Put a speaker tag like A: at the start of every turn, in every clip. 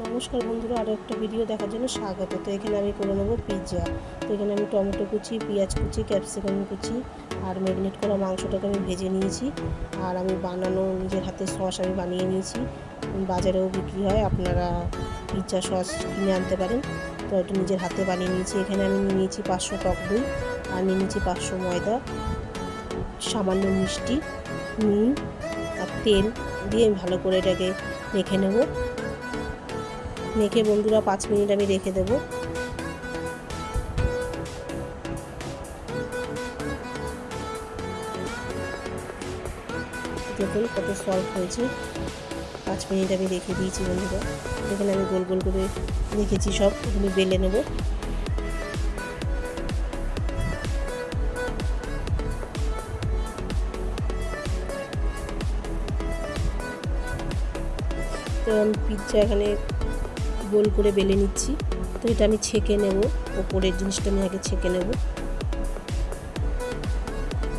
A: নমস্কার বন্ধুরা আরও একটা ভিডিও দেখার জন্য স্বাগত। তো এখানে আমি করে নেব পিৎজা তো এখানে আমি টমেটো কুচি, পেঁয়াজ কুচি ক্যাপসিকাম কুচি আর ম্যারিনেট করা মাংসটাকে আমি ভেজে নিয়েছি। আর আমি বানানো নিজের হাতে সস আমি বানিয়ে নিয়েছি। বাজারেও বিক্রি হয়, আপনারা পিৎজা সস কিনে আনতে পারেন। তো এটা নিজের হাতে বানিয়ে নিয়েছি। এখানে আমি নিয়ে নিয়েছি পাঁচশো টক দই আর নিয়ে নিয়েছি পাঁচশো ময়দা, সামান্য মিষ্টি, নুন আর তেল দিয়ে ভালো করে এটাকে মেখে নেব। মেখে বন্ধুরা পাঁচ মিনিট আমি রেখে দেব। দেখুন কত সলভ হয়েছে। পাঁচ মিনিট আমি রেখে দিয়েছি বন্ধুরা। এখানে আমি গোল গোল করে রেখেছি সব এখানে বেলে নেব। পিৎজা এখানে গোল করে বেলে নিচ্ছি। তো এটা আমি ছেঁকে নেব। ওপরের জিনিসটা আমি আগে ছেঁকে নেব।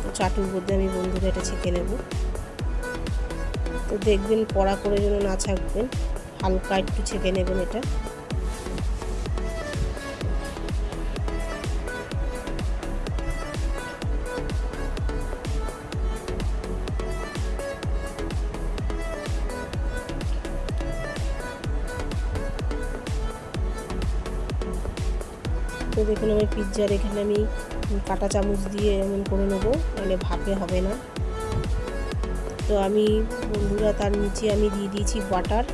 A: তো চাটুর মধ্যে আমি বন্ধুরা এটা ছেঁকে নেব। তো দেখবেন কড়া করে যেন না ছাকবেন, হালকা একটু ছেঁকে নেবেন এটা। তো দেখুন আমি পিৎজার এখানে আমি কাটা চামচ দিয়ে এমন করে নেব, নাহলে ভাপে হবে না। তো আমি বন্ধুরা, তার নিচে আমি দিয়ে দিয়েছি বাটার,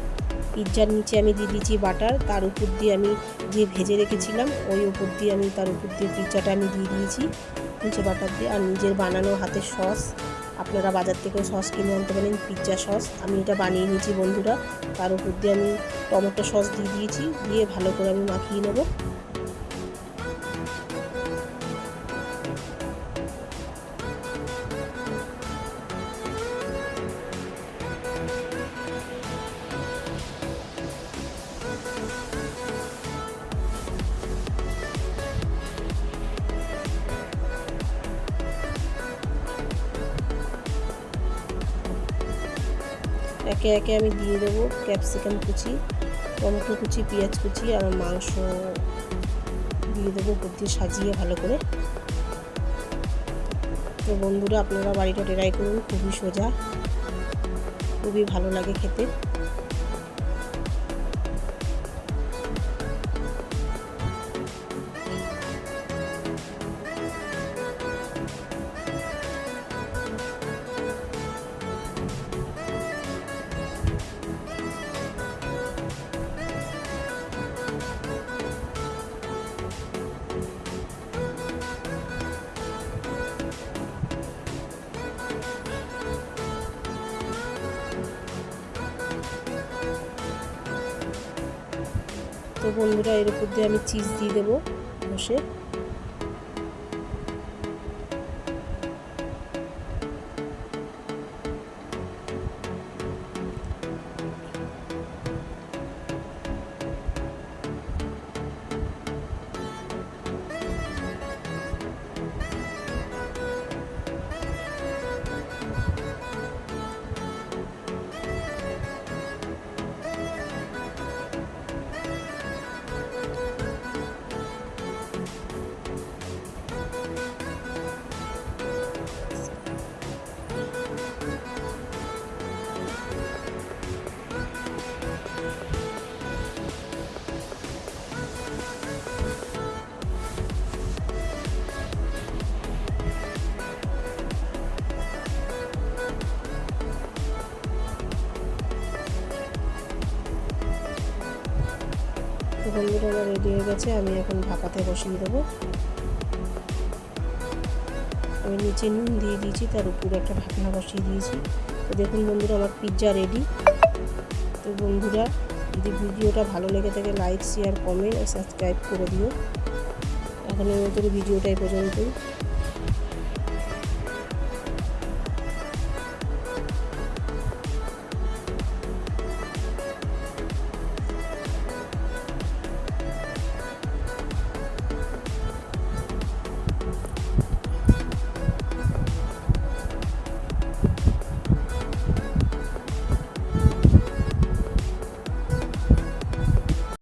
A: পিৎজার নিচে আমি দিয়ে দিয়েছি বাটার, তার উপর দিয়ে আমি যে ভেজে রেখেছিলাম, ওই উপর দিয়ে আমি তার উপর দিয়ে পিৎজাটা আমি দিয়ে দিয়েছি। নিচে বাটার দিয়ে, আর নিজের বানানো হাতের সস। আপনারা বাজার থেকেও সস কিনে আনতে পারেন, পিৎজা সস। আমি এটা বানিয়ে নিয়েছি বন্ধুরা, তার উপর দিয়ে আমি টমেটো সস দিয়ে দিয়েছি, দিয়ে ভালো করে আমি মাখিয়ে নেব। একে একে আমি দিয়ে দেবো ক্যাপসিকাম কুচি, টমেটো কুচি, পেঁয়াজ কুচি আর মাংস দিয়ে দেবো উপর দিয়ে সাজিয়ে ভালো করে। তো বন্ধুরা, আপনারা বাড়িটা ট্রাই করুন, খুবই সোজা, খুবই ভালো লাগে খেতে। বন্ধুরা এর উপর দিয়ে আমি চিজ দিয়ে দেবো বসে। বন্ধুরা আমার রেডি হয়ে গেছে, আমি এখন ঢাকাতে বসিয়ে দেবো। আমি নিচে নুন দিয়ে দিয়েছি, তার উপরে একটা ঢাকনা বসিয়ে দিয়েছি। তো দেখুন বন্ধুরা, আমার পিৎজা রেডি তো বন্ধুরা, যদি ভিডিওটা ভালো লেগে থাকে লাইক শেয়ার কমেন্ট আর সাবস্ক্রাইব করে দিও। এখনের মতন ভিডিওটাই পর্যন্ত